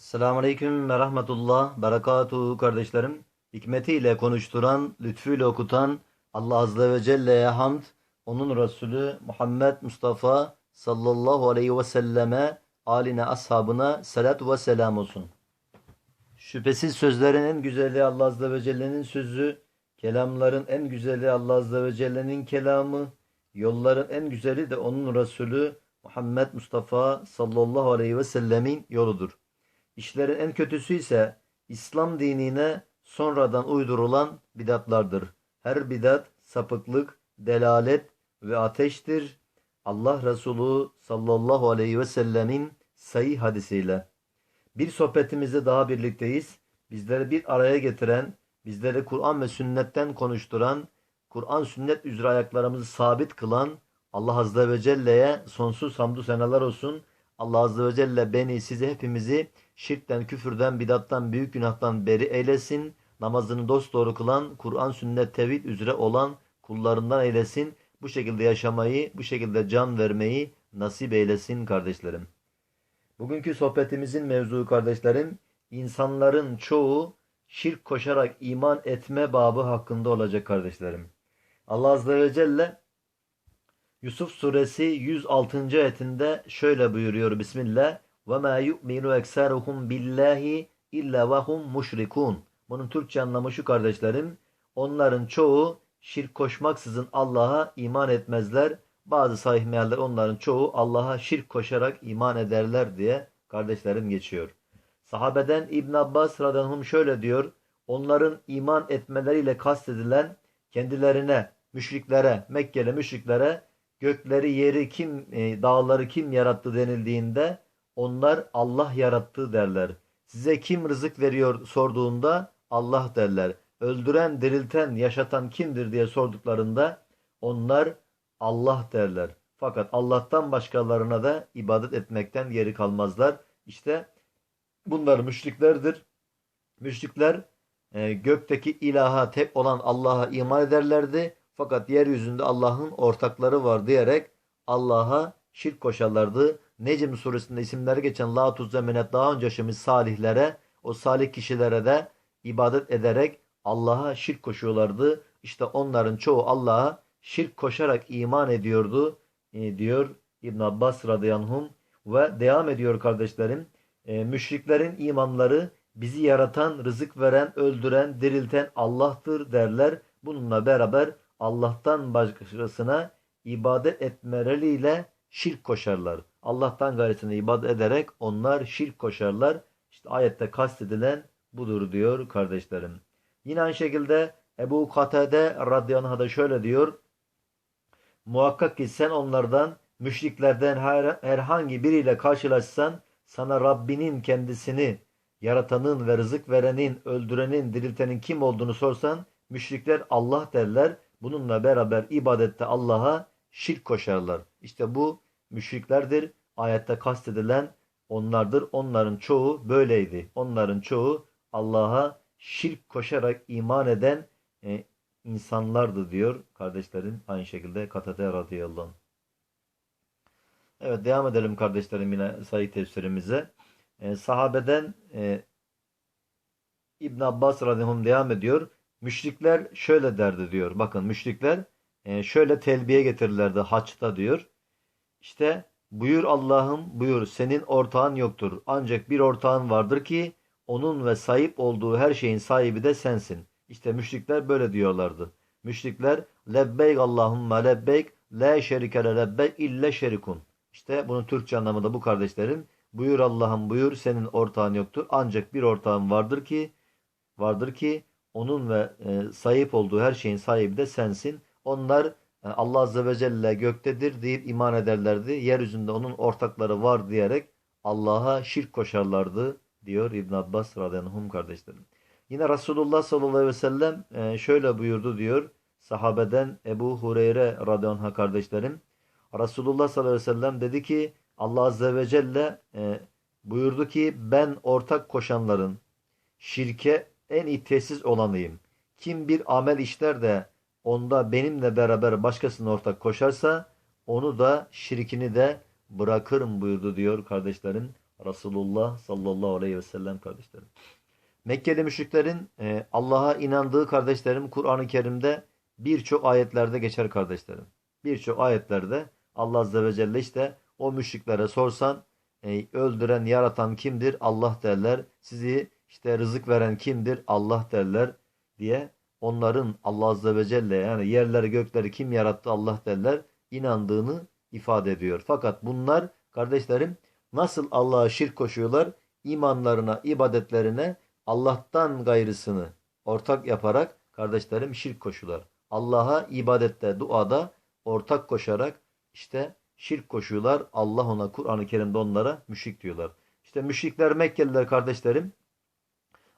Selamun Aleyküm ve Rahmetullah, Berekatuhu kardeşlerim. Hikmetiyle konuşturan, lütfuyla okutan Allah Azze ve Celle'ye hamd, onun Resulü Muhammed Mustafa sallallahu aleyhi ve selleme, aline, ashabına salat ve selam olsun. Şüphesiz sözlerin en güzeli Allah Azze ve Celle'nin sözü, kelamların en güzeli Allah Azze ve Celle'nin kelamı, yolların en güzeli de onun Resulü Muhammed Mustafa sallallahu aleyhi ve sellemin yoludur. İşlerin en kötüsü ise İslam dinine sonradan uydurulan bidatlardır. Her bidat sapıklık, delalet ve ateştir. Allah Resulü sallallahu aleyhi ve sellemin sayı hadisiyle. Bir sohbetimizde daha birlikteyiz. Bizleri bir araya getiren, bizleri Kur'an ve sünnetten konuşturan, Kur'an sünnet üzere ayaklarımızı sabit kılan Allah Azze ve Celle'ye sonsuz hamdü senalar olsun. Allah Azze ve Celle beni, sizi, hepimizi şirkten, küfürden, bidattan, büyük günahtan beri eylesin. Namazını dosdoğru kılan, Kur'an, sünnet, tevhid üzere olan kullarından eylesin. Bu şekilde yaşamayı, bu şekilde can vermeyi nasip eylesin kardeşlerim. Bugünkü sohbetimizin mevzuu kardeşlerim, insanların çoğu şirk koşarak iman etme babı hakkında olacak kardeşlerim. Allah Azze ve Celle Yusuf suresi 106. ayetinde şöyle buyuruyor Bismillah yu'minu ekseruhum billahi illa ve hum müşrikun. Bunun Türkçe anlamı şu kardeşlerim. Onların çoğu şirk koşmaksızın Allah'a iman etmezler. Bazı sahih mealler onların çoğu Allah'a şirk koşarak iman ederler diye kardeşlerim geçiyor. Sahabeden İbn Abbas radıyallahu şöyle diyor. Onların iman etmeleriyle kastedilen kendilerine, müşriklere, Mekkeli müşriklere gökleri, yeri kim, e, dağları kim yarattı denildiğinde onlar Allah yarattı derler. Size kim rızık veriyor sorduğunda Allah derler. Öldüren, dirilten, yaşatan kimdir diye sorduklarında onlar Allah derler. Fakat Allah'tan başkalarına da ibadet etmekten geri kalmazlar. İşte bunlar müşriklerdir. Müşrikler e, gökteki ilaha tek olan Allah'a iman ederlerdi. Fakat yeryüzünde Allah'ın ortakları var diyerek Allah'a şirk koşarlardı. Necm suresinde isimleri geçen la tuzza minet daha önce yaşamış salihlere o salih kişilere de ibadet ederek Allah'a şirk koşuyorlardı. İşte onların çoğu Allah'a şirk koşarak iman ediyordu e, diyor İbn Abbas radıyallahu ve devam ediyor kardeşlerim. E, müşriklerin imanları bizi yaratan, rızık veren, öldüren, dirilten Allah'tır derler. Bununla beraber Allah'tan başkasına ibadet etmeleriyle şirk koşarlar. Allah'tan gayrısına ibadet ederek onlar şirk koşarlar. İşte ayette kastedilen budur diyor kardeşlerim. Yine aynı şekilde Ebu Katade radıyallahu da şöyle diyor. Muhakkak ki sen onlardan müşriklerden her, herhangi biriyle karşılaşsan sana Rabbinin kendisini yaratanın ve rızık verenin, öldürenin, diriltenin kim olduğunu sorsan müşrikler Allah derler. Bununla beraber ibadette Allah'a şirk koşarlar. İşte bu müşriklerdir. Ayette kastedilen onlardır. Onların çoğu böyleydi. Onların çoğu Allah'a şirk koşarak iman eden e, insanlardı diyor kardeşlerim. Aynı şekilde Katade radıyallahu anh. Evet devam edelim kardeşlerim yine sayı tefsirimize. E, sahabeden e, İbn Abbas radıyallahu devam ediyor. Müşrikler şöyle derdi diyor. Bakın müşrikler e, şöyle telbiye getirirlerdi haçta diyor. İşte buyur Allah'ım buyur senin ortağın yoktur. Ancak bir ortağın vardır ki onun ve sahip olduğu her şeyin sahibi de sensin. İşte müşrikler böyle diyorlardı. Müşrikler lebbeyk Allahümme lebbeyk la şerikele lebbeyk ille şerikun. İşte bunun Türkçe anlamı da bu kardeşlerim. Buyur Allah'ım buyur senin ortağın yoktur. Ancak bir ortağın vardır ki vardır ki onun ve e, sahip olduğu her şeyin sahibi de sensin. Onlar e, Allah Azze ve Celle göktedir deyip iman ederlerdi. Yeryüzünde onun ortakları var diyerek Allah'a şirk koşarlardı diyor İbn Abbas radıyallahu kardeşlerim. Yine Resulullah sallallahu aleyhi ve sellem e, şöyle buyurdu diyor sahabeden Ebu Hureyre radıyallahu kardeşlerim. Resulullah sallallahu aleyhi ve sellem dedi ki Allah Azze ve Celle e, buyurdu ki ben ortak koşanların şirke en tesis olanıyım. Kim bir amel işler de onda benimle beraber başkasına ortak koşarsa onu da şirkini de bırakırım buyurdu diyor kardeşlerim. Resulullah sallallahu aleyhi ve sellem kardeşlerim. Mekkeli müşriklerin e, Allah'a inandığı kardeşlerim Kur'an-ı Kerim'de birçok ayetlerde geçer kardeşlerim. Birçok ayetlerde Allah Azze ve Celle işte o müşriklere sorsan e, öldüren, yaratan kimdir? Allah derler. Sizi işte rızık veren kimdir? Allah derler diye onların Allah Azze ve Celle yani yerleri gökleri kim yarattı Allah derler inandığını ifade ediyor. Fakat bunlar kardeşlerim nasıl Allah'a şirk koşuyorlar? İmanlarına, ibadetlerine Allah'tan gayrısını ortak yaparak kardeşlerim şirk koşuyorlar. Allah'a ibadette, duada ortak koşarak işte şirk koşuyorlar. Allah ona Kur'an-ı Kerim'de onlara müşrik diyorlar. İşte müşrikler Mekkeliler kardeşlerim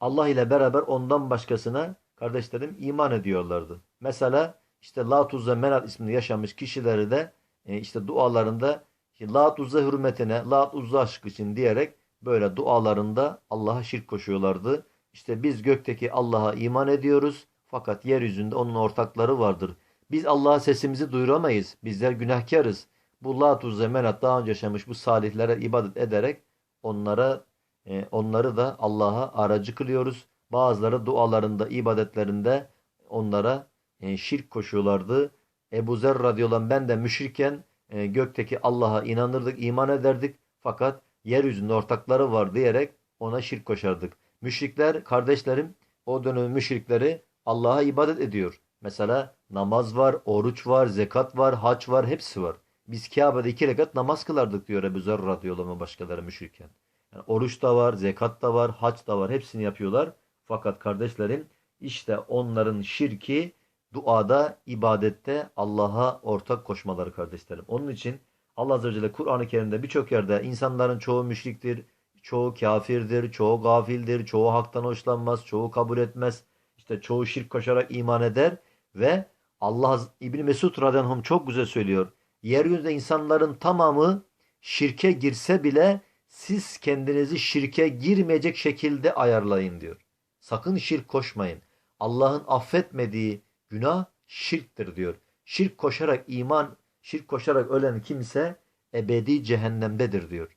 Allah ile beraber ondan başkasına kardeşlerim iman ediyorlardı. Mesela işte Lat Uzza Menat ismini yaşamış kişileri de e, işte dualarında işte hürmetine, Lat Uzza aşkı için diyerek böyle dualarında Allah'a şirk koşuyorlardı. İşte biz gökteki Allah'a iman ediyoruz fakat yeryüzünde onun ortakları vardır. Biz Allah'a sesimizi duyuramayız. Bizler günahkarız. Bu Lat Uzza Menat daha önce yaşamış bu salihlere ibadet ederek onlara e, onları da Allah'a aracı kılıyoruz. Bazıları dualarında, ibadetlerinde onlara e, şirk koşuyorlardı. Ebu Zer radıyallahu ben de müşrikken e, gökteki Allah'a inanırdık, iman ederdik. Fakat yeryüzünde ortakları var diyerek ona şirk koşardık. Müşrikler, kardeşlerim, o dönemin müşrikleri Allah'a ibadet ediyor. Mesela namaz var, oruç var, zekat var, hac var, hepsi var. Biz Kabe'de iki rekat namaz kılardık diyor Ebu Zer radıyallahu başkaları müşrikken. Yani oruç da var, zekat da var, hac da var. Hepsini yapıyorlar. Fakat kardeşlerim işte onların şirki duada, ibadette Allah'a ortak koşmaları kardeşlerim. Onun için Allah Azze ve Celle Kur'an-ı Kerim'de birçok yerde insanların çoğu müşriktir, çoğu kafirdir, çoğu gafildir, çoğu haktan hoşlanmaz, çoğu kabul etmez. İşte çoğu şirk koşarak iman eder ve Allah İbn Mesud radıyallahu çok güzel söylüyor. Yeryüzünde insanların tamamı şirke girse bile siz kendinizi şirke girmeyecek şekilde ayarlayın diyor. Sakın şirk koşmayın. Allah'ın affetmediği günah şirktir diyor. Şirk koşarak iman, şirk koşarak ölen kimse ebedi cehennemdedir diyor.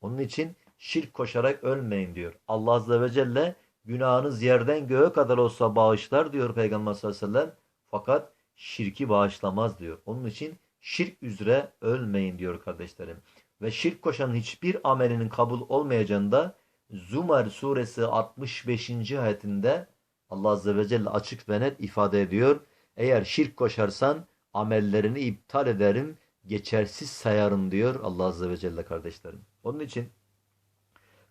Onun için şirk koşarak ölmeyin diyor. Allah Azze ve Celle günahınız yerden göğe kadar olsa bağışlar diyor Peygamber sallallahu aleyhi ve sellem. Fakat şirki bağışlamaz diyor. Onun için şirk üzere ölmeyin diyor kardeşlerim. Ve şirk koşanın hiçbir amelinin kabul olmayacağını da Zumar suresi 65. ayetinde Allah Azze ve Celle açık ve net ifade ediyor. Eğer şirk koşarsan amellerini iptal ederim, geçersiz sayarım diyor Allah Azze ve Celle kardeşlerim. Onun için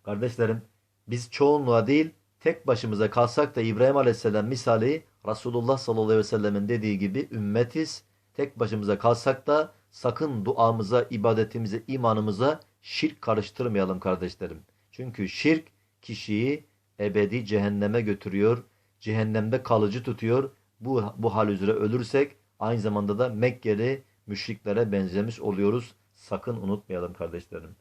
kardeşlerim biz çoğunluğa değil tek başımıza kalsak da İbrahim Aleyhisselam misali Resulullah sallallahu aleyhi ve sellemin dediği gibi ümmetiz. Tek başımıza kalsak da sakın duamıza, ibadetimize, imanımıza şirk karıştırmayalım kardeşlerim. Çünkü şirk kişiyi ebedi cehenneme götürüyor. Cehennemde kalıcı tutuyor. Bu, bu hal üzere ölürsek aynı zamanda da Mekkeli müşriklere benzemiş oluyoruz. Sakın unutmayalım kardeşlerim.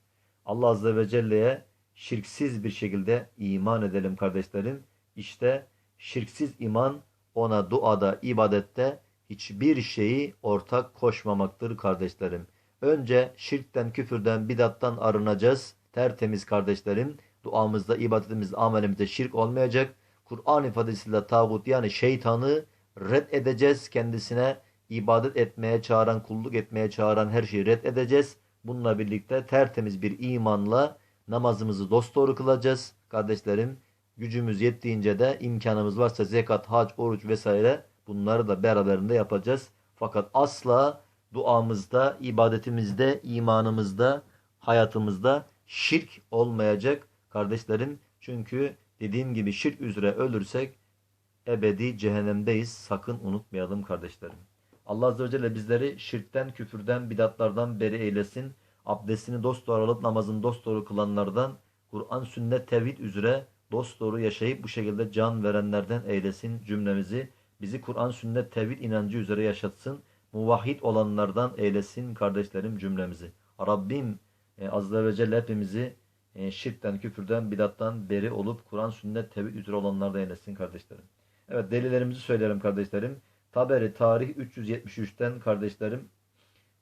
Allah Azze ve Celle'ye şirksiz bir şekilde iman edelim kardeşlerim. İşte şirksiz iman ona duada, ibadette hiçbir şeyi ortak koşmamaktır kardeşlerim. Önce şirkten, küfürden, bidattan arınacağız. Tertemiz kardeşlerim. Duamızda, ibadetimizde, amelimizde şirk olmayacak. Kur'an ifadesiyle tağut yani şeytanı red edeceğiz. Kendisine ibadet etmeye çağıran, kulluk etmeye çağıran her şeyi red edeceğiz. Bununla birlikte tertemiz bir imanla namazımızı dosdoğru kılacağız. Kardeşlerim gücümüz yettiğince de imkanımız varsa zekat, hac, oruç vesaire bunları da beraberinde yapacağız. Fakat asla duamızda, ibadetimizde, imanımızda, hayatımızda şirk olmayacak kardeşlerim. Çünkü dediğim gibi şirk üzere ölürsek ebedi cehennemdeyiz. Sakın unutmayalım kardeşlerim. Allah Azze ve Celle bizleri şirkten, küfürden, bidatlardan beri eylesin. Abdestini dosdoğru alıp namazını dosdoğru kılanlardan, Kur'an, sünnet, tevhid üzere dosdoğru yaşayıp bu şekilde can verenlerden eylesin cümlemizi. Bizi Kur'an, sünnet, tevhid inancı üzere yaşatsın. Muvahhid olanlardan eylesin kardeşlerim cümlemizi. Rabbim e, Azze ve Celle hepimizi e, şirkten, küfürden, bidattan beri olup Kur'an, sünnet, tevhid üzere olanlardan eylesin kardeşlerim. Evet delillerimizi söylerim kardeşlerim. Taberi tarih 373'ten kardeşlerim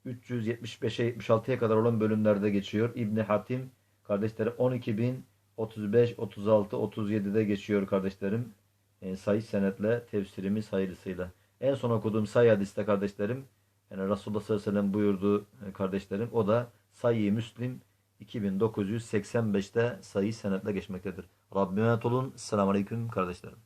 375'e 76'ya kadar olan bölümlerde geçiyor. İbni Hatim Kardeşlerim 12.035, 36, 37'de geçiyor kardeşlerim. E, sayı senetle tefsirimiz hayırlısıyla. En son okuduğum sayı hadiste kardeşlerim yani Resulullah sallallahu aleyhi ve sellem buyurdu e, kardeşlerim. O da sayı Müslim 2985'te sayı senetle geçmektedir. Rabbime olun. Selamun Aleyküm kardeşlerim.